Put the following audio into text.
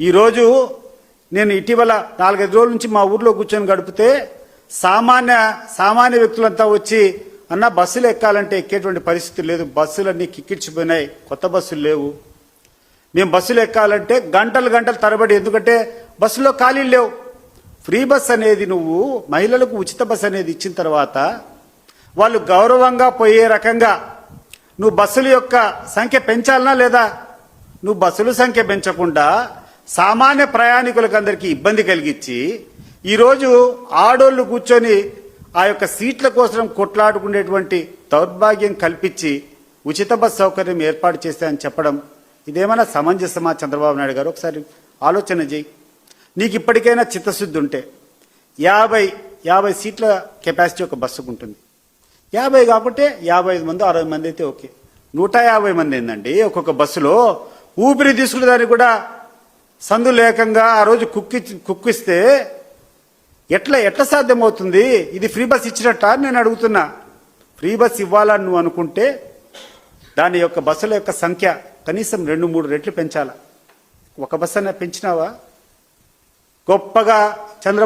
ఈరోజు నేను ఇటీవల నాలుగైదు రోజుల నుంచి మా ఊర్లో కూర్చొని గడిపితే సామాన్య సామాన్య వ్యక్తులంతా వచ్చి అన్న బస్సులు ఎక్కాలంటే ఎక్కేటువంటి పరిస్థితి లేదు. బస్సులన్నీ కిక్కిర్చిపోయినాయి. కొత్త బస్సులు లేవు. మేము బస్సులు ఎక్కాలంటే గంటలు గంటలు తరబడి ఎందుకంటే బస్సులో ఖాళీలు లేవు. ఫ్రీ బస్ అనేది నువ్వు మహిళలకు ఉచిత బస్ అనేది ఇచ్చిన తర్వాత వాళ్ళు గౌరవంగా పోయే రకంగా నువ్వు బస్సుల యొక్క సంఖ్య పెంచాలనా లేదా? నువ్వు బస్సుల సంఖ్య పెంచకుండా సామాన్య ప్రయాణికులకు అందరికీ ఇబ్బంది కలిగించి ఈరోజు ఆడోళ్ళు కూర్చొని ఆ యొక్క సీట్ల కోసం కొట్లాడుకునేటువంటి దౌర్భాగ్యం కల్పించి ఉచిత బస్ సౌకర్యం ఏర్పాటు చేస్తే అని చెప్పడం ఇదేమైనా సమంజసమా చంద్రబాబు నాయుడు గారు? ఒకసారి ఆలోచన చేయి. నీకు ఇప్పటికైనా చిత్తశుద్ధి ఉంటే యాభై యాభై సీట్ల కెపాసిటీ ఒక బస్సుకు ఉంటుంది యాభై కాబట్టి యాభై ఐదు మంది అరవై మంది అయితే ఓకే. నూట యాభై మంది ఏందండి? ఒక్కొక్క బస్సులో ఊపిరి తీసుకునే దానికి కూడా సందు లేకంగా ఆ రోజు కుక్కి కుక్కిస్తే ఎట్లా ఎట్లా సాధ్యమవుతుంది? ఇది ఫ్రీ బస్ ఇచ్చినట్ట అని నేను అడుగుతున్నా. ఫ్రీ బస్ ఇవ్వాలని నువ్వు అనుకుంటే దాని యొక్క బస్సుల యొక్క సంఖ్య కనీసం రెండు మూడు రెట్లు పెంచాల. ఒక బస్సు అన్న పెంచినావా? గొప్పగా చంద్ర